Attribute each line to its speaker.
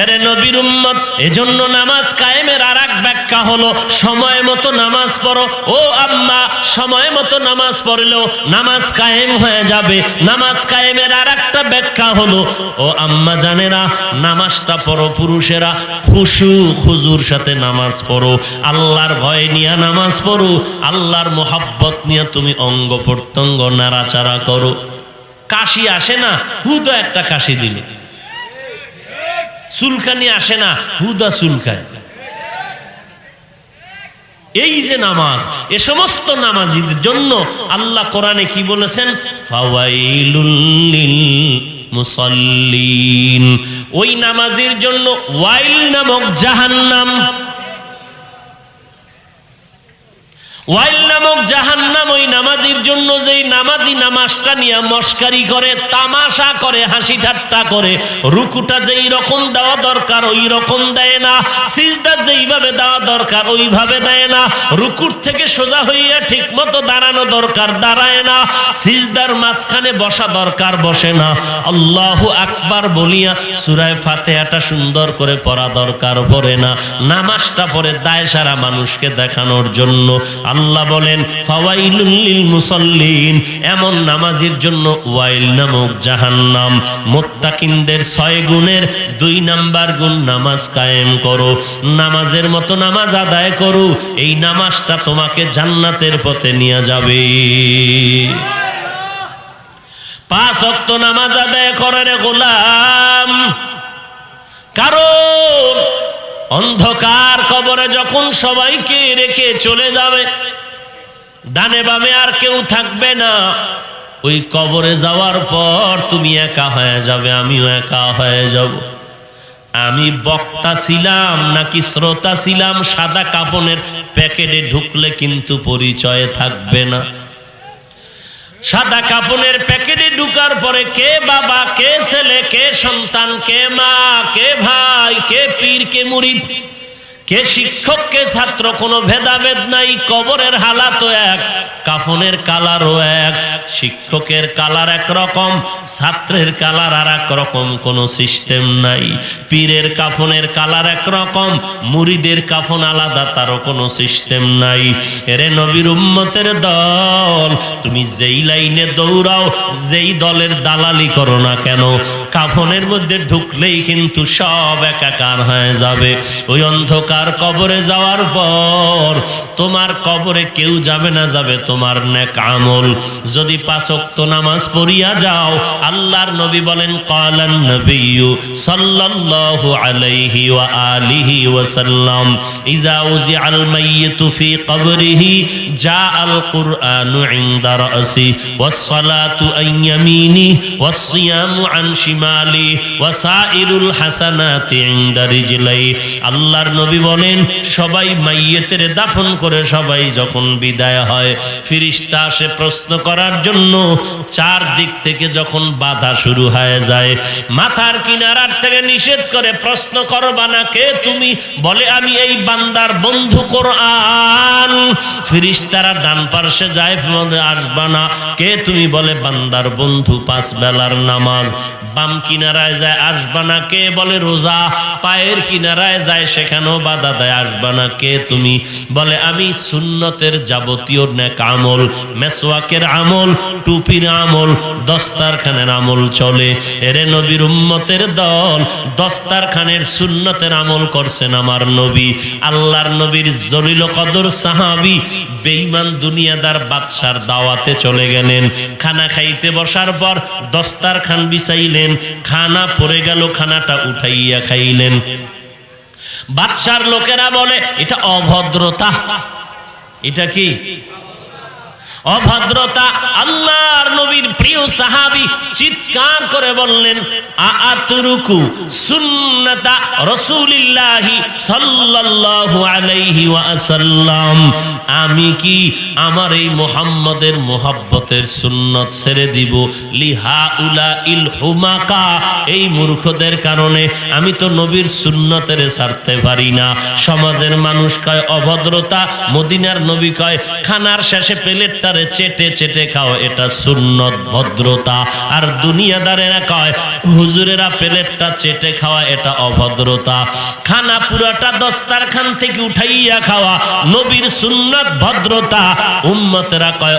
Speaker 1: এরে নবীর উম্মত, এজন্য নামাজ কায়েমের আর এক ব্যাখ্যা হলো, সময় মতো নামাজ পড়ো। ও আম্মা, সময় মতো নামাজ পড়লেও নামাজ কায়েম হয়ে যাবে। নামাজ কায়েমের আর একটা ব্যাখ্যা হলো, ও আম্মা জানে না নামাজটা পড়ো পুরুষেরা, খুশু খুজুর সাথে নামাজ পড়ো। আল্লাহর ভয় নিয়ে নামাজ পড়ো, আল্লাহর মোহাব্বত নিয়ে তুমি অঙ্গ প্রত্যঙ্গ নাড়াচাড়া করো। কাশি আসে না হুদ একটা কাশি দিলে। চুলকানি আসে না, হুদা চুলকায়। এই যে নামাজ, এ সমস্ত নামাজির জন্য আল্লাহ কোরআনে কি বলেছেন? মুসল্লিন লিল ওই নামাজের জন্য ওয়াইল নামক জাহান্নাম রুকুর থেকে সোজা হইয়া ঠিক মতো দাঁড়ানো দরকার, দাঁড়ায় না, সিজদার মাঝখানে বসা দরকার, বসে না। আল্লাহ আকবার বলিয়া সুরায় ফাতেহাটা সুন্দর করে পড়া দরকার, পড়ে না। নামাজটা পড়ে দায় সারা মানুষকে দেখানোর জন্য। আল্লাহ বলেন লিল এমন নামাজের জন্য ওয়াইল নামক জাহান্নাম। মুত্তাকিনদের ছয় গুণের দুই নাম্বার গুণ নামাজ কায়েম করো। নামাজের মতো নামাজ আদায় করো, এই নামাজটা তোমাকে জান্নাতের পথে নিয়ে যাবে। পাঁচ অক্ত নামাজ আদায় করে রে গোলাম। কারণ অন্ধকার কবরে যখন সবাইকে রেখে চলে যাবে, ডানে বামে আর কেউ থাকবে না। ওই কবরে যাওয়ার পর তুমি একা হয়ে যাবে, আমিও একা হয়ে যাব। আমি বক্তা ছিলাম নাকি শ্রোতা ছিলাম, সাদা কাপনের প্যাকেটে ঢুকলে কিন্তু পরিচয় থাকবে না। সাদা কাপনের প্যাকেটে ঢুকার পরে কে বাবা, কে ছেলে, কে সন্তান, কে মা, কে ভাই, কে পীর, কে মুরিদ? কে শিক্ষক, কে ছাত্র, কোনো ভেদাভেদ নাই, কবরের হালাতও এক, কাফনের কালারও এক। শিক্ষকের কালার এক রকম ছাত্রের কালার আর এক রকম, কোনো সিস্টেম নাই। পীরের কাফনের কালার এক রকম মুরিদের কাফন আলাদা, তারও কোনো সিস্টেম নাই। এরে নবীর উম্মতের দল, তুমি যেই লাইনে দৌড়াও, যেই দলের দালালি করো না কেন? কাফনের মধ্যে ঢুকলেই কিন্তু সব একাকার হয়ে যাবে। ওই অন্ধকার কবরে যাওয়ার পর তোমার কবরে কেউ যাবে না, যাবে তোমার নেক আমল। যদি পাঁচক্ত নামাজ পড়িয়া যাও, আল্লাহর নবী বলেন, কালান নবিয়্যু সাল্লাল্লাহু আলাইহি ওয়া আলিহি ওয়া সাল্লাম ইযা উজিআল মাইয়িতু ফি কবরিহি, জাআল কুরআনু ইনদা রাসি ওয়াস সালাতু আন ইয়ামিনি ওয়াস সিয়ামু আন শিমালি ওয়া সাইরুল হাসানাতি ইনদা রিজলাই। আল্লাহর নবী বলেন, সবাই মাইয়েতের দাফন করে সবাই যখন বিদায় হয়, ফিরিস্তা আসে প্রশ্ন করার জন্য, চার দিক থেকে যখন বাধা শুরু হয়ে যায়, মাথার কিনারার থেকে নিষেধ করে প্রশ্ন করবা না কে তুমি? বলে, আমি এই বান্দার বন্ধু কোরআন। ফিরিস্তারা ডান পার্শ্বে যায় আসবা না। কে তুমি? বলে, বান্দার বন্ধু পাঁচ বেলার নামাজ। বাম কিনারায় যায়, আসবা না কে বলে রোজা? পায়ের কিনারায় যায়, সেখানেও বাধা দেয়, আসবা না কে তুমি? বলে, আমি সুন্নতের যাবতীয় নেক আমল, মেসওয়াকের আমল, টুপির আমল, দস্তারখানের আমল চলে। এরে নবীর উম্মতের দল, দস্তারখানের সুন্নতের আমল করছেন আমার নবী। আল্লাহর নবীর জলিল কদর সাহাবি বেইমান দুনিয়াদার বাদশার দাওয়াতে চলে গেলেন। খানা খাইতে বসার পর দস্তারখান বিছাইলেন। খানা পরে গেল খানাটা উঠাইয়া খাইলেন। বাদশার লোকেরা বলে এটা অভদ্রতা। এটা কি? অভদ্রতা, আল্লাহর নবীর প্রিয় সাহাবি চিৎকার করে বললেন আতুরুকু সুন্নাতা রাসূলিল্লাহি সাল্লাল্লাহু আলাইহি ওয়াসাল্লাম। আমি কি আমার এই মুহাম্মদের মোহাব্বতের সুন্নত ছেড়ে দিব? লিহা উলা ইল হুমাকা। এই মূর্খদের কারণে আমি তো নবীর সুন্নতের ছাড়তে পারি না। সমাজের মানুষ কয়, অভদ্রতা। মদিনার নবী কয়, খানার শেষে প্লেটটা প্লেটটারে চেটে চেটে খাও, এটা সুন্নত, ভদ্রতা। আর দুনিয়াদারেরা কয়, হুজুরেরা প্লেটটা চেটে খাওয়া, এটা অভদ্রতা। খানা পুরাটা দস্তারখান থেকে উঠাইয়া খাওয়া, নবীর সুন্নত, ভদ্রতা। উম্মতেরা কয়